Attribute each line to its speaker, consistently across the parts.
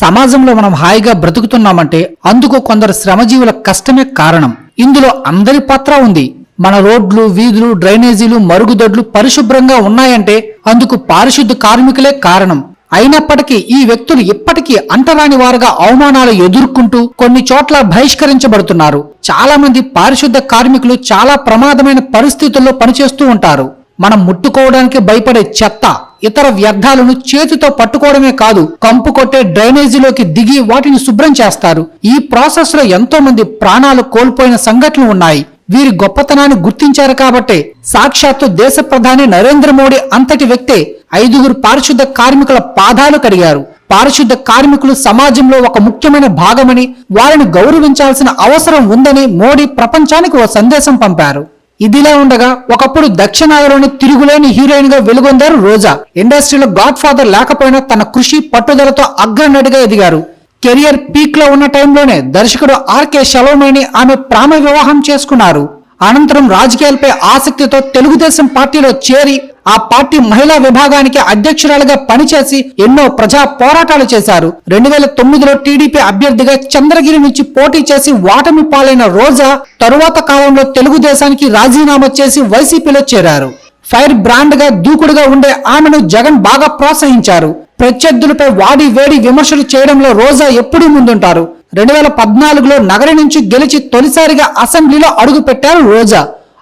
Speaker 1: సమాజంలో మనం హాయిగా బ్రతుకుతున్నామంటే అందుకు కొందరు శ్రమజీవుల కష్టమే కారణం. ఇందులో అందరి పాత్ర ఉంది. మన రోడ్లు వీధులు డ్రైనేజీలు మరుగుదొడ్లు పరిశుభ్రంగా ఉన్నాయంటే అందుకు పారిశుద్ధ కార్మికులే కారణం. అయినప్పటికీ ఈ వ్యక్తులు ఇప్పటికీ అంటరాని వారుగా అవమానాలు ఎదుర్కొంటూ కొన్ని చోట్ల బహిష్కరించబడుతున్నారు. చాలా మంది పారిశుద్ధ కార్మికులు చాలా ప్రమాదమైన పరిస్థితుల్లో పనిచేస్తూ ఉంటారు. మనం ముట్టుకోవడానికి భయపడే చెత్త ఇతర వ్యర్థాలను చేతితో పట్టుకోవడమే కాదు కంపు కొట్టే డ్రైనేజీలోకి దిగి వాటిని శుభ్రం చేస్తారు. ఈ ప్రాసెస్లో ఎంతో మంది ప్రాణాలు కోల్పోయిన సంఘటనలు ఉన్నాయి. వీరి గొప్పతనాన్ని గుర్తించారు కాబట్టే సాక్షాత్తు దేశ ప్రధాని నరేంద్ర మోడీ అంతటి వ్యక్తే ఐదుగురు పారిశుద్ధ కార్మికుల పాదాలు కడిగారు. పారిశుద్ధ కార్మికులు సమాజంలో ఒక ముఖ్యమైన భాగమని వారిని గౌరవించాల్సిన అవసరం ఉందని మోడీ ప్రపంచానికి ఓ సందేశం పంపారు. ఇదిలా ఉండగా ఒకప్పుడు దక్షిణాదిలోని తిరుగులేని హీరోయిన్గా వెలుగొందారు రోజా. ఇండస్ట్రీలో గాడ్ ఫాదర్ లేకపోయినా తన కృషి పట్టుదలతో అగ్రనటిగా ఎదిగారు. కెరియర్ పీక్లో ఉన్న టైంలోనే దర్శకుడు ఆర్కే షలోమేని ఆమె ప్రామ వివాహం చేసుకున్నారు. అనంతరం రాజకీయాలపై ఆసక్తితో తెలుగుదేశం పార్టీలో చేరి ఆ పార్టీ మహిళా విభాగానికి అధ్యక్షురాలుగా పనిచేసి ఎన్నో ప్రజా పోరాటాలు చేశారు. రెండు వేల తొమ్మిదిలో టీడీపీ అభ్యర్థిగా చంద్రగిరి నుంచి పోటీ చేసి ఓటమి పాలైన రోజా తరువాత కాలంలో తెలుగుదేశానికి రాజీనామా చేసి వైసీపీలో చేరారు. ఫైర్ బ్రాండ్గా దూకుడుగా ఉండే ఆమెను జగన్ బాగా ప్రోత్సహించారు. ప్రత్యర్థులపై వాడి వేడి విమర్శలు చేయడంలో రోజా ఎప్పుడూ ముందుంటారు. రెండు వేల పద్నాలుగులో నగరి నుంచి గెలిచి తొలిసారిగా అసెంబ్లీలో అడుగు పెట్టారు రోజా.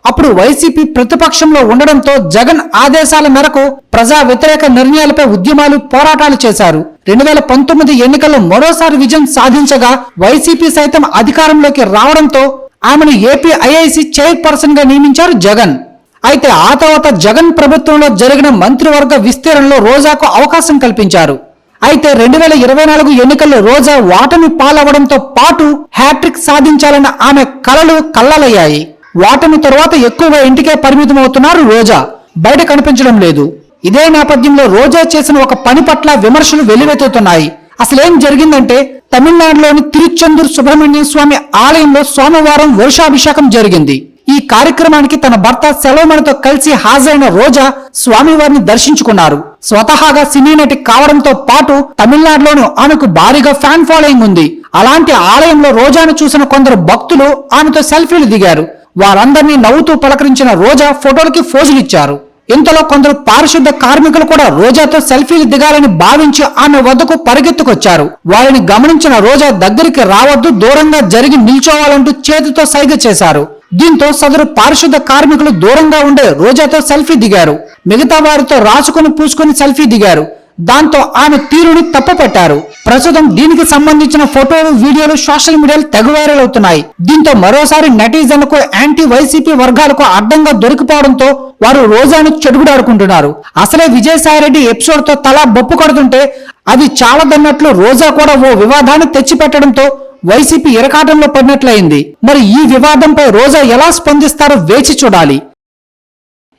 Speaker 1: అప్పుడు వైసీపీ ప్రతిపక్షంలో ఉండడంతో జగన్ ఆదేశాల మేరకు ప్రజా వ్యతిరేక నిర్ణయాలపై ఉద్యమాలు పోరాటాలు చేశారు. రెండు వేల పంతొమ్మిది ఎన్నికల్లో మరోసారి విజయం సాధించగా వైసీపీ సైతం అధికారంలోకి రావడంతో ఆమెను ఏపీ ఐఐసి చైర్పర్సన్గా నియమించారు జగన్. అయితే ఆ తర్వాత జగన్ ప్రభుత్వంలో జరిగిన మంత్రివర్గ విస్తీర్ణంలో రోజాకు అవకాశం కల్పించారు. అయితే రెండు వేల ఇరవై నాలుగు ఎన్నికల్లో రోజా ఓటమి పాలవడంతో పాటు హ్యాట్రిక్ సాధించాలన్న ఆమె కలలు కల్లలయ్యాయి ఓటమి తరువాత ఎక్కువగా ఇంటికే పరిమితం అవుతున్నారు రోజా. బయట కనిపించడం లేదు. ఇదే నేపథ్యంలో రోజా చేసిన ఒక పని పట్ల విమర్శలు వెల్లువెత్తుతున్నాయి. అసలేం జరిగిందంటే తమిళనాడులోని తిరుచెందూర్ సుబ్రహ్మణ్య స్వామి ఆలయంలో సోమవారం వర్షాభిషేకం జరిగింది. ఈ కార్యక్రమానికి తన భర్త సెలవుమణితో కలిసి హాజరైన రోజా స్వామివారిని దర్శించుకున్నారు. స్వతహాగా సినీ నటి కావడంతో పాటు తమిళనాడులోనూ ఆమెకు భారీగా ఫ్యాన్ ఫాలోయింగ్ ఉంది. అలాంటి ఆలయంలో రోజాను చూసిన కొందరు భక్తులు ఆమెతో సెల్ఫీలు దిగారు. వారందరినీ నవ్వుతూ పలకరించిన రోజా ఫోటోలకి ఫోజులిచ్చారు ఇంతలో కొందరు పారిశుద్ధ కార్మికులు కూడా రోజాతో సెల్ఫీలు దిగాలని భావించి ఆమె వద్దకు పరిగెత్తుకొచ్చారు. వారిని గమనించిన రోజా దగ్గరికి రావద్దు దూరంగా జరిగి నిల్చోవాలంటూ చేతితో సైగ చేశారు. దీంతో సదరు పారిశుద్ధ కార్మికులు దూరంగా ఉండే రోజాతో సెల్ఫీ దిగారు. మిగతా వారితో రాసుకుని పూసుకుని సెల్ఫీ దిగారు. దాంతో ఆమె తీరుని తప్పుపట్టారు. ప్రస్తుతం దీనికి సంబంధించిన ఫోటోలు వీడియోలు సోషల్ మీడియాలో తెగ వైరల్ అవుతున్నాయి. దీంతో మరోసారి నెటిజన్లకు యాంటీ వైసీపీ వర్గాలకు అడ్డంగా దొరికిపోవడంతో వారు రోజాను చెడుగుడాడుకుంటున్నారు అసలే విజయసాయిరెడ్డి ఎపిసోడ్తో తల బొప్పు కొడుతుంటే అది చాలదన్నట్లు రోజా కూడా ఓ వివాదాన్ని తెచ్చిపెట్టడంతో వైసీపీ ఇరకాటంలో పడినట్లయింది. మరి ఈ వివాదంపై రోజా ఎలా స్పందిస్తారో వేచి చూడాలి.